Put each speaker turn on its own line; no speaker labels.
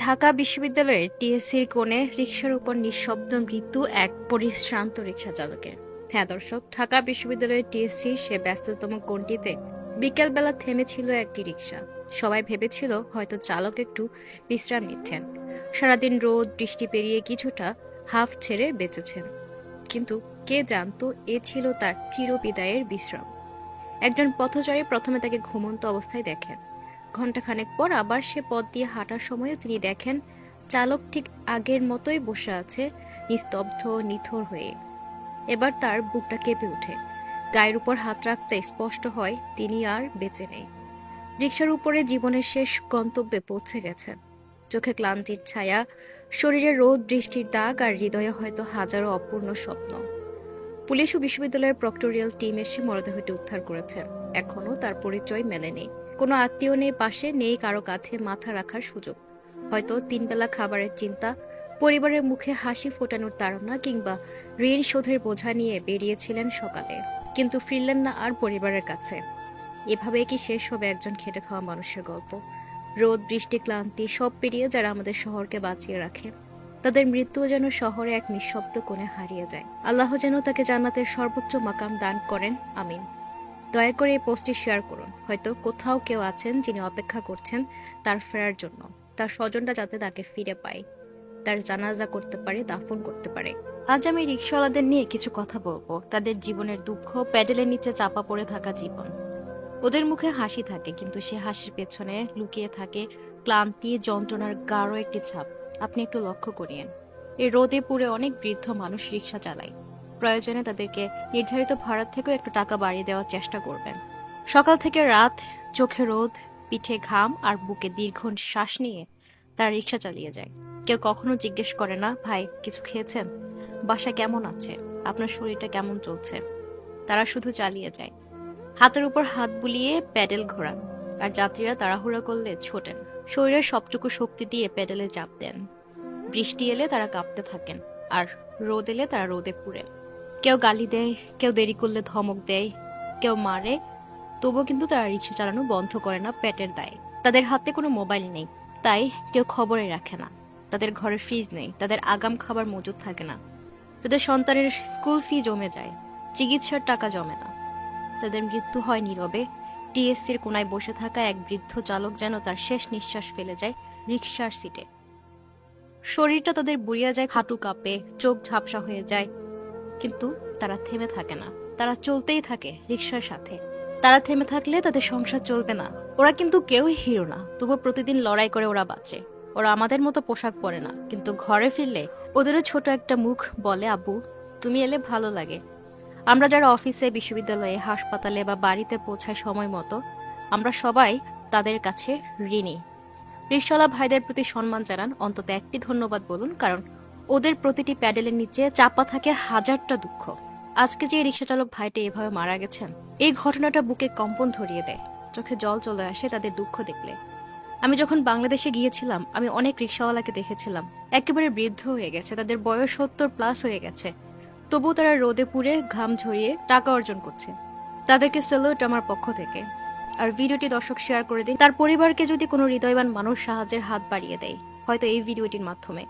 ঢাকা বিশ্ববিদ্যালয়ের টিএসসির কোণে রিক্সার উপর নিঃশব্দ মৃত্যু এক পরিশ্রান্ত রিক্সা চালকের। হ্যাঁ দর্শক, ঢাকা বিশ্ববিদ্যালয়ের টিএসসির সে ব্যস্ততম কোণটিতে বিকেলবেলা থেমেছিল একটি রিক্সা সবাই ভেবেছিল হয়তো চালক একটু বিশ্রাম নিচ্ছেন। সারাদিন রোদ, বৃষ্টি পেরিয়ে কিছুটা হাফ ছেড়ে বেঁচেছেন। কিন্তু কে জানতো, এ ছিল তার চিরবিদায়ের বিশ্রাম। একজন পথচারী প্রথমে তাকে ঘুমন্ত অবস্থায় দেখেন। ঘন্টাখানেক পর আবার সে পথ দিয়ে হাঁটার সময়ও তিনি দেখেন চালক ঠিক আগের মতোই বসে আছে, নিস্তব্ধ, নিথর হয়ে। এবার তার বুকটা কেঁপে ওঠে। গায়ের উপর হাত রাখতে স্পষ্ট হয়, তিনি আর বেঁচে নেই। রিক্সার উপরে জীবনের শেষ গন্তব্যে পৌঁছে গেছেন। চোখে ক্লান্তির ছায়া, শরীরে রোদ, বৃষ্টির দাগ আর হৃদয়ে হয়তো হাজারো অপূর্ণ স্বপ্ন। পুলিশ ও বিশ্ববিদ্যালয়ের প্রক্টোরিয়াল টিম এসে মরদেহটি উদ্ধার করেছে। এখনও তার পরিচয় মেলেনি কোনো আত্মীয় নেই, পাশে নেই, কারও কাঁধে মাথা রাখার সুযোগ। হয়তো তিনবেলা খাবারের চিন্তা, পরিবারের মুখে হাসি ফোটানোর তাড়না কিংবা ঋণ শোধের বোঝা নিয়ে বেরিয়েছিলেন সকালে। কিন্তু ফিরলেন না আর পরিবারের কাছে। এভাবে কি শেষ হবে একজন খেটে খাওয়া মানুষের গল্প? রোদ, বৃষ্টি, ক্লান্তি সব পেরিয়ে যারা আমাদের শহরকে বাঁচিয়ে রাখে, তাদের মৃত্যুও যেন শহরে এক নিঃশব্দ কোণে হারিয়ে যায়। আল্লাহ যেন তাকে জান্নাতের সর্বোচ্চ মাকাম দান করেন, আমিন। দয়া করে এই পোস্টটি শেয়ার করুন। হয়তো কোথাও কেউ আছেন যিনি অপেক্ষা করছেন তার ফেরার জন্য। তার স্বজনরা যাতে তাকে ফিরে পায়। তার জানাজা করতে পারে, দাফন করতে পারে। আজ আমি রিক্সাওয়ালাদের নিয়ে কিছু কথা বলব। তাদের জীবনের দুঃখ, প্যাডেলের নিচে চাপা পড়ে থাকা জীবন। ওদের মুখে হাসি থাকে, কিন্তু সে হাসির পেছনে লুকিয়ে থাকে ক্লান্তি, যন্ত্রণার গাঢ় একটি ছাপ। আপনি একটু লক্ষ্য করিয়েন। এই রোদে পুড়ে অনেক বৃদ্ধ মানুষ রিক্সা চালায়। প্রয়োজনে তাদেরকে নির্ধারিত ভাড়ার থেকেও একটু টাকা বাড়িয়ে দেওয়ার চেষ্টা করবেন। সকাল থেকে রাত চোখে রোদ, পিঠে ঘাম আর বুকে দীর্ঘ শ্বাস নিয়ে তারা রিক্সা চালিয়ে যায়। কেউ কখনো জিজ্ঞেস করে না, ভাই, কিছু খেয়েছেন? বাসা কেমন আছে? আপনার শরীরটা কেমন চলছে? তারা শুধু চালিয়ে যায়। হাতের উপর হাত বুলিয়ে প্যাডেল ঘোরান আর যাত্রীরা তাড়াহুড়া করলে ছোটেন। শরীরের সবটুকু শক্তি দিয়ে প্যাডেলে চাপ দেন। বৃষ্টি এলে তারা কাঁপতে থাকেন আর রোদ এলে তারা রোদে পুড়ে কেউ গালি দেয়, কেউ দেরি করলে ধমক দেয়, কেউ মারে, তবুও কিন্তু তারা রিক্সা চালানো বন্ধ করে না পেটের দায়। তাদের হাতে কোনো মোবাইল নেই, তাই কেউ খবরে রাখে না। তাদের ঘরে ফ্রিজ নেই, তাদের আগাম খাবার মজুদ থাকে না। তাদের সন্তানের স্কুল ফি জমে যায়, চিকিৎসার টাকা জমে না। তাদের মৃত্যু হয় নীরবে, টিএসসির কোনায় বসে থাকা এক বৃদ্ধ চালক যেন তার শেষ নিঃশ্বাস ফেলে যায় রিক্সার সিটে। শরীরটা তাদের বুড়িয়া যায়, হাঁটু কাঁপে, চোখ ঝাপসা হয়ে যায় কিন্তু তারা থেমে থাকে না। তারা চলতেই থাকে রিক্সার সাথে। তারা থেমে থাকলে তাদের সংসার চলবে না। ওরা কিন্তু কেউই হিরো না। তবু প্রতিদিন লড়াই করে ওরা বাঁচে। ওরা আমাদের মতো পোশাক পরে না। কিন্তু ঘরে ফিরলে ওদেরও ছোট একটা মুখ বলে, আব্বু, তুমি এলে ভালো লাগে। আমরা যারা অফিসে, বিশ্ববিদ্যালয়ে, হাসপাতালে বা বাড়িতে পৌঁছায় সময় মতো, আমরা সবাই তাদের কাছে ঋণী। রিক্সাওয়ালা ভাইদের প্রতি সম্মান জানান অন্তত একটি ধন্যবাদ বলুন, কারণ ওদের প্রতিটি প্যাডেলের নিচে চাপা থাকে হাজারটা দুঃখ। আজকে যে রিক্সা চালক ভাইটি এভাবে মারা গেছেন, এই ঘটনাটা বুকে কম্পন ধরিয়ে দেয়। চোখে জল চলে আসে তাদের দুঃখ দেখলে। আমি যখন বাংলাদেশে গিয়েছিলাম, আমি অনেক রিক্সাওয়ালাকে দেখেছিলাম। একেবারে বৃদ্ধ হয়ে গেছে, তাদের বয়স সত্তর প্লাস হয়ে গেছে। তবুও তারা রোদে পুড়ে ঘাম ঝরিয়ে টাকা অর্জন করছে। তাদেরকে স্যালুট আমার পক্ষ থেকে। আর ভিডিওটি দর্শক শেয়ার করে দিন। তার পরিবারকে যদি কোনো হৃদয়বান মানুষ সাহায্যের হাত বাড়িয়ে দেয়, হয়তো এই ভিডিওটির মাধ্যমে।